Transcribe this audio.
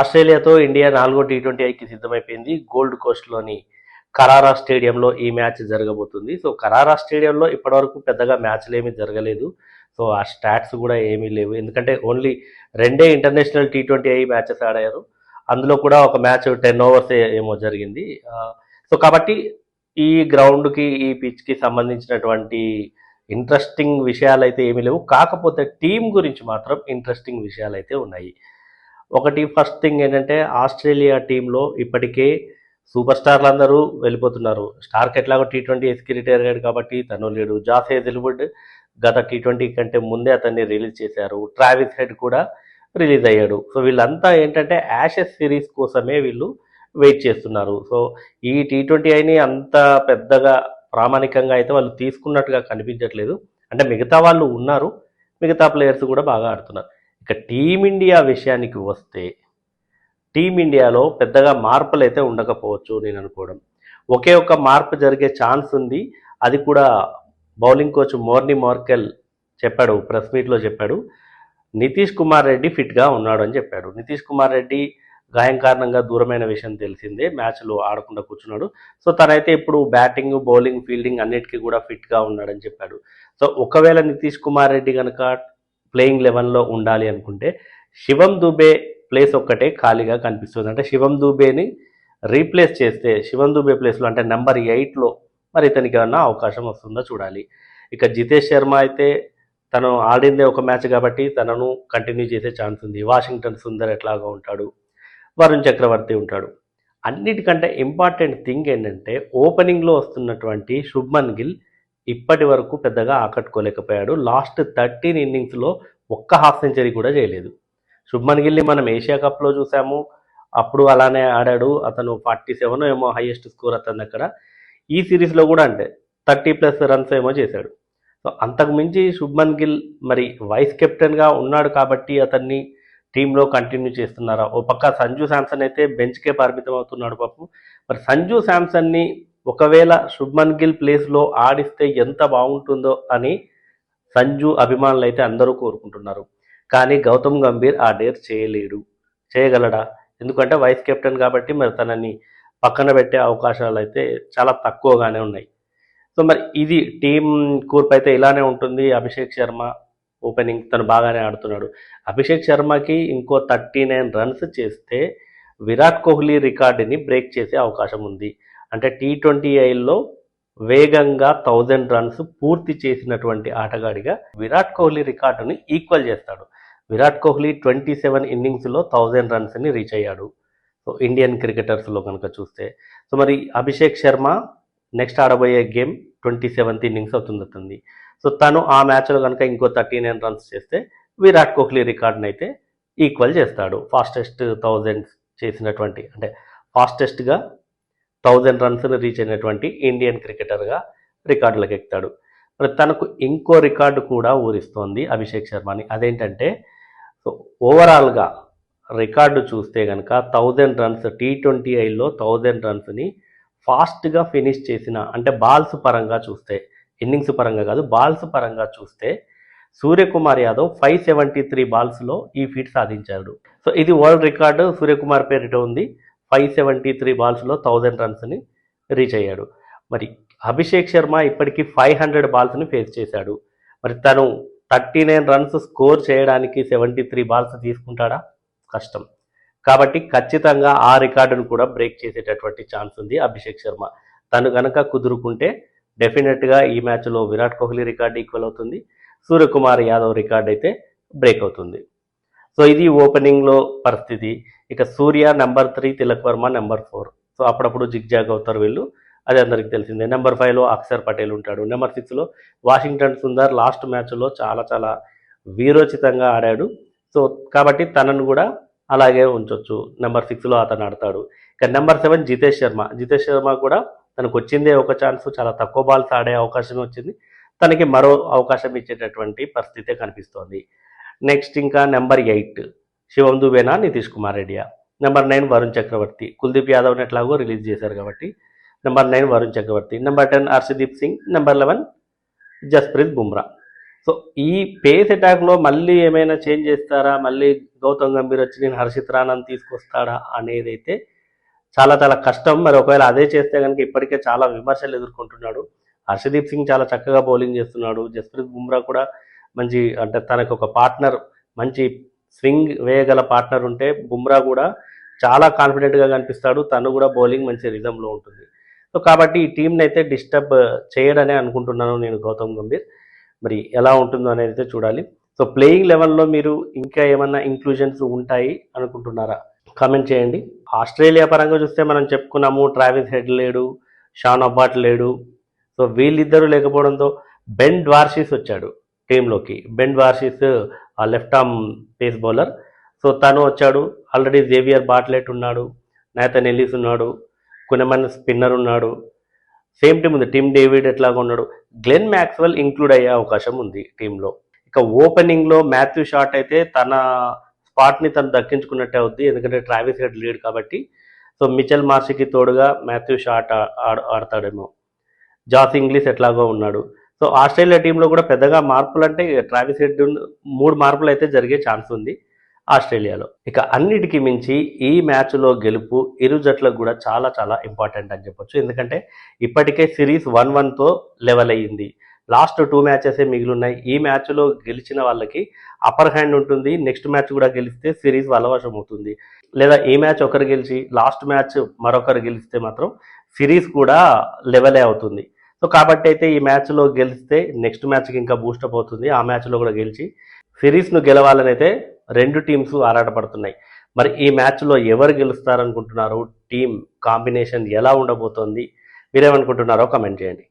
ఆస్ట్రేలియాతో India నాలుగో T twenty ఐకి సిద్ధమైపోయింది. గోల్డ్ కోస్ట్లోని కరారా స్టేడియంలో ఈ మ్యాచ్ జరగబోతుంది. సో కరారా స్టేడియంలో ఇప్పటివరకు పెద్దగా మ్యాచ్లు ఏమీ జరగలేదు. సో ఆ స్టాట్స్ కూడా ఏమీ లేవు. ఎందుకంటే ఓన్లీ రెండే international T twenty I matches ఆడారు. అందులో కూడా ఒక మ్యాచ్ టెన్ ఓవర్స్ ఏమో జరిగింది. సో కాబట్టి ఈ గ్రౌండ్కి ఈ పిచ్కి సంబంధించినటువంటి ఇంట్రెస్టింగ్ విషయాలు అయితే ఏమీ లేవు. కాకపోతే టీం గురించి మాత్రం ఇంట్రెస్టింగ్ విషయాలు అయితే ఉన్నాయి. ఒకటి ఫస్ట్ థింగ్ ఏంటంటే ఆస్ట్రేలియా టీంలో ఇప్పటికే సూపర్ స్టార్లు అందరూ వెళ్ళిపోతున్నారు. స్టార్క్ ఎట్లాగో టీ ట్వంటీ ఎస్కి రిటైర్ అయ్యాడు కాబట్టి తను లేడు. జాస్ హేజిల్వుడ్ గత టీ ట్వంటీ కంటే ముందే అతన్ని రిలీజ్ చేశారు. ట్రావిస్ హెడ్ కూడా రిలీజ్ అయ్యాడు. సో వీళ్ళంతా ఏంటంటే యాషెస్ సిరీస్ కోసమే వీళ్ళు వెయిట్ చేస్తున్నారు. సో ఈ టీ ట్వంటీ అయిని అంత పెద్దగా ప్రామాణికంగా అయితే వాళ్ళు తీసుకున్నట్టుగా కనిపించట్లేదు. అంటే మిగతా వాళ్ళు ఉన్నారు. మిగతా ప్లేయర్స్ కూడా బాగా ఆడుతున్నారు. ఇక టీమిండియా విషయానికి వస్తే టీమిండియాలో పెద్దగా మార్పులు అయితే ఉండకపోవచ్చు నేను అనుకోవడం. ఒకే ఒక మార్పు జరిగే ఛాన్స్ ఉంది. అది కూడా బౌలింగ్ కోచ్ మోర్ని మార్కెల్ చెప్పాడు ప్రెస్ మీట్లో చెప్పాడు. నితీష్ కుమార్ రెడ్డి ఫిట్గా ఉన్నాడు అని చెప్పాడు. నితీష్ కుమార్ రెడ్డి గాయం కారణంగా దూరమైన విషయం తెలిసిందే. మ్యాచ్లో ఆడకుండా కూర్చున్నాడు. సో తనైతే ఇప్పుడు బ్యాటింగ్ బౌలింగ్ ఫీల్డింగ్ అన్నిటికీ కూడా ఫిట్గా ఉన్నాడని చెప్పాడు. సో ఒకవేళ నితీష్ కుమార్ రెడ్డి కనుక ప్లేయింగ్ లెవెన్లో ఉండాలి అనుకుంటే శివం దుబే ప్లేస్ ఒక్కటే ఖాళీగా కనిపిస్తుంది. అంటే శివం దుబేని రీప్లేస్ చేస్తే శివం దుబే ప్లేస్లో అంటే నెంబర్ ఎయిట్లో మరి ఇతనికి ఏమన్నా అవకాశం వస్తుందో చూడాలి. ఇక జితేష్ శర్మ అయితే తను ఆడిందే ఒక మ్యాచ్ కాబట్టి తనను కంటిన్యూ చేసే ఛాన్స్ ఉంది. వాషింగ్టన్ సుందర్ ఎట్లాగా ఉంటాడు. వరుణ్ చక్రవర్తి ఉంటాడు. అన్నిటికంటే ఇంపార్టెంట్ థింగ్ ఏంటంటే ఓపెనింగ్లో వస్తున్నటువంటి శుభ్మన్ గిల్ ఇప్పటి వరకు పెద్దగా ఆకట్టుకోలేకపోయాడు. లాస్ట్ థర్టీన్ ఇన్నింగ్స్లో ఒక్క హాఫ్ సెంచరీ కూడా చేయలేదు. శుభ్మన్ గిల్ని మనం ఏషియా కప్లో చూసాము. అప్పుడు అలానే ఆడాడు. అతను ఫార్టీ సెవెన్ ఏమో హైయెస్ట్ స్కోర్ అతను అక్కడ ఈ సిరీస్లో కూడా అంటే థర్టీ ప్లస్ రన్స్ ఏమో చేశాడు. సో అంతకుమించి శుభ్మన్ గిల్ మరి వైస్ కెప్టెన్గా ఉన్నాడు కాబట్టి అతన్ని టీంలో కంటిన్యూ చేస్తున్నారా? ఓ పక్క సంజు శాంసన్ అయితే బెంచ్కే పరిమితం అవుతున్నాడు పాపం. మరి సంజు శాంసన్ని ఒకవేళ శుభ్మన్ గిల్ ప్లేస్లో ఆడిస్తే ఎంత బాగుంటుందో అని సంజు అభిమానులు అయితే అందరూ కోరుకుంటున్నారు. కానీ గౌతమ్ గంభీర్ ఆ డేర్ చేయలేడు. చేయగలడా? ఎందుకంటే వైస్ కెప్టెన్ కాబట్టి మరి తనని పక్కన పెట్టే అవకాశాలు అయితే చాలా తక్కువగానే ఉన్నాయి. సో మరి ఇది టీం కూర్పు అయితే ఇలానే ఉంటుంది. అభిషేక్ శర్మ ఓపెనింగ్ తను బాగానే ఆడుతున్నాడు. అభిషేక్ శర్మకి ఇంకో థర్టీ నైన్ రన్స్ చేస్తే విరాట్ కోహ్లీ రికార్డుని బ్రేక్ చేసే అవకాశం ఉంది. అంటే టీ ట్వంటీ ఐల్లో వేగంగా థౌజండ్ రన్స్ పూర్తి చేసినటువంటి ఆటగాడిగా విరాట్ కోహ్లీ రికార్డుని ఈక్వల్ చేస్తాడు. విరాట్ కోహ్లీ ట్వంటీ సెవెన్ ఇన్నింగ్స్లో థౌజండ్ రన్స్ని రీచ్ అయ్యాడు. సో ఇండియన్ క్రికెటర్స్లో కనుక చూస్తే. సో మరి అభిషేక్ శర్మ నెక్స్ట్ ఆడబోయే గేమ్ ట్వంటీ సెవెంత్ ఇన్నింగ్స్ అవుతుంది సో తను ఆ మ్యాచ్లో కనుక ఇంకో థర్టీ నైన్ రన్స్ చేస్తే విరాట్ కోహ్లీ రికార్డ్ని అయితే ఈక్వల్ చేస్తాడు. ఫాస్టెస్ట్ థౌజండ్ చేసినటువంటి అంటే ఫాస్టెస్ట్గా థౌజండ్ రన్స్ని రీచ్ అయినటువంటి ఇండియన్ క్రికెటర్గా రికార్డులకు ఎక్కుతాడు. మరి తనకు ఇంకో రికార్డు కూడా ఊరిస్తోంది అభిషేక్ శర్మని. అదేంటంటే సో ఓవరాల్గా రికార్డు చూస్తే కనుక థౌజండ్ రన్స్ టీ ట్వంటీ ఐలో థౌజండ్ రన్స్ని ఫాస్ట్గా ఫినిష్ చేసిన అంటే బాల్స్ పరంగా చూస్తే ఇన్నింగ్స్ పరంగా కాదు బాల్స్ పరంగా చూస్తే Suryakumar Yadav five seventy three బాల్స్లో ఈ ఫీట్ సాధించాడు. సో ఇది వరల్డ్ రికార్డు. సూర్యకుమార్ పేరిట ఉంది. ఫైవ్ సెవెంటీ త్రీ బాల్స్లో థౌజండ్ రన్స్ని రీచ్ అయ్యాడు. మరి అభిషేక్ శర్మ ఇప్పటికీ ఫైవ్ హండ్రెడ్ బాల్స్ని ఫేస్ చేశాడు. మరి తను థర్టీ నైన్ రన్స్ స్కోర్ చేయడానికి సెవెంటీ త్రీ బాల్స్ తీసుకుంటాడా? కష్టం. కాబట్టి ఖచ్చితంగా ఆ రికార్డును కూడా బ్రేక్ చేసేటటువంటి ఛాన్స్ ఉంది అభిషేక్ శర్మ. తను గనక కుదురుకుంటే డెఫినెట్గా ఈ మ్యాచ్లో విరాట్ కోహ్లీ రికార్డు ఈక్వల్ అవుతుంది. సూర్యకుమార్ యాదవ్ రికార్డ్ అయితే బ్రేక్ అవుతుంది. సో ఇది ఓపెనింగ్లో పరిస్థితి. ఇక Surya number three Tilak Varma number four. So అప్పుడప్పుడు జిగ్జాగ్ అవుతారు వీళ్ళు. అది అందరికీ తెలిసిందే. నెంబర్ ఫైవ్లో అక్షర్ పటేల్ ఉంటాడు. నెంబర్ సిక్స్లో వాషింగ్టన్ సుందర్ లాస్ట్ మ్యాచ్లో చాలా చాలా వీరోచితంగా ఆడాడు. సో కాబట్టి తనను కూడా అలాగే ఉంచవచ్చు నెంబర్ సిక్స్లో అతను ఆడతాడు. ఇక నెంబర్ సెవెన్ జితేష్ శర్మ. జితేష్ శర్మ కూడా తనకు వచ్చిందే ఒక ఛాన్స్. చాలా తక్కువ బాల్స్ ఆడే అవకాశం వచ్చింది. తనకి మరో అవకాశం ఇచ్చేటటువంటి పరిస్థితే కనిపిస్తోంది. నెక్స్ట్ ఇంకా నెంబర్ ఎయిట్. శివం దుబేనా Nitish Kumar రెడ్డియా? Number nine Varun Chakravarthy. Kuldeep యాదవ్ని ఎట్లాగో రిలీజ్ చేశారు కాబట్టి. Number nine Varun Chakravarthy. Number ten Harshdeep Singh. Number eleven Jasprit Bumrah. So ఈ పేస్ అటాక్లో మళ్ళీ ఏమైనా చేంజ్ చేస్తారా? మళ్ళీ గౌతమ్ గంభీర్ వచ్చి నేను హర్షిత్ రాణాని తీసుకొస్తాడా అనేది అయితే చాలా చాలా కష్టం. మరి ఒకవేళ అదే చేస్తే కనుక ఇప్పటికే చాలా విమర్శలు ఎదుర్కొంటున్నాడు. హర్షదీప్ సింగ్ చాలా చక్కగా బౌలింగ్ చేస్తున్నాడు. జస్ప్రీత్ బుమ్రా కూడా మంచి అంటే తనకు ఒక పార్ట్నర్ మంచి స్వింగ్ వేయగల పార్ట్నర్ ఉంటే బుమ్రా కూడా చాలా కాన్ఫిడెంట్గా కనిపిస్తాడు. తను కూడా బౌలింగ్ మంచి రిజంలో ఉంటుంది. సో కాబట్టి ఈ టీంని అయితే డిస్టర్బ్ చేయడనే అనుకుంటున్నాను నేను గౌతమ్ గంభీర్. మరి ఎలా ఉంటుందో అనేది అయితే చూడాలి. సో ప్లేయింగ్ లెవెల్లో మీరు ఇంకా ఏమన్నా ఇంక్లూజన్స్ ఉంటాయి అనుకుంటున్నారా? కామెంట్ చేయండి. ఆస్ట్రేలియా పరంగా చూస్తే మనం చెప్పుకున్నాము ట్రావిస్ హెడ్ లేడు షాన్ అబ్బాట్ లేడు. సో వీళ్ళిద్దరూ లేకపోవడంతో బెన్ ద్వార్షిస్ వచ్చాడు టీంలోకి Ben Dwarshuis left arm pace bowler so తను వచ్చాడు. ఆల్రెడీ జేవియర్ బాట్లెట్ ఉన్నాడు. నేతన్ ఎల్లిస్ ఉన్నాడు. కొనమన్ స్పిన్నర్ ఉన్నాడు. సేమ్ టీం ఉంది. టీమ్ డేవిడ్ ఎట్లాగా ఉన్నాడు. గ్లెన్ మ్యాక్స్వెల్ ఇంక్లూడ్ అయ్యే అవకాశం ఉంది టీంలో ఇక ఓపెనింగ్లో మాథ్యూ షాట్ అయితే తన స్పాట్ని తను దక్కించుకున్నట్టే అవుద్ది. ఎందుకంటే ట్రావిస్ హెడ్ లీడ్ కాబట్టి. సో మిచెల్ మార్షికి తోడుగా మాథ్యూ షాట్ ఆడ- ఆడతాడేమో. జాస్ ఇంగ్లీష్ ఎట్లాగో ఉన్నాడు. సో ఆస్ట్రేలియా టీంలో కూడా పెద్దగా మార్పులు అంటే ట్రావిస్ హెడ్ మూడు మార్పులు అయితే జరిగే ఛాన్స్ ఉంది ఆస్ట్రేలియాలో. ఇక అన్నిటికీ మించి ఈ మ్యాచ్లో గెలుపు ఇరు జట్లకు కూడా చాలా చాలా ఇంపార్టెంట్ అని చెప్పొచ్చు. ఎందుకంటే ఇప్పటికే సిరీస్ వన్ వన్తో లెవెల్ అయ్యింది. లాస్ట్ టూ మ్యాచెసే మిగిలిన్నాయి. ఈ మ్యాచ్లో గెలిచిన వాళ్ళకి అప్పర్ హ్యాండ్ ఉంటుంది. నెక్స్ట్ మ్యాచ్ కూడా గెలిస్తే సిరీస్ వలవశం అవుతుంది. లేదా ఈ మ్యాచ్ ఒకరు గెలిచి లాస్ట్ మ్యాచ్ మరొకరు గెలిస్తే మాత్రం సిరీస్ కూడా లెవెలే అవుతుంది. సో కాబట్టి అయితే ఈ మ్యాచ్లో గెలిస్తే నెక్స్ట్ మ్యాచ్కి ఇంకా బూస్టప్ అవుతుంది. ఆ మ్యాచ్లో కూడా గెలిచి సిరీస్ను గెలవాలని అయితే రెండు టీమ్స్ ఆరాటపడుతున్నాయి. మరి ఈ మ్యాచ్లో ఎవరు గెలుస్తారనుకుంటున్నారు? టీం కాంబినేషన్ ఎలా ఉండబోతోంది? మీరేమనుకుంటున్నారో కమెంట్ చేయండి.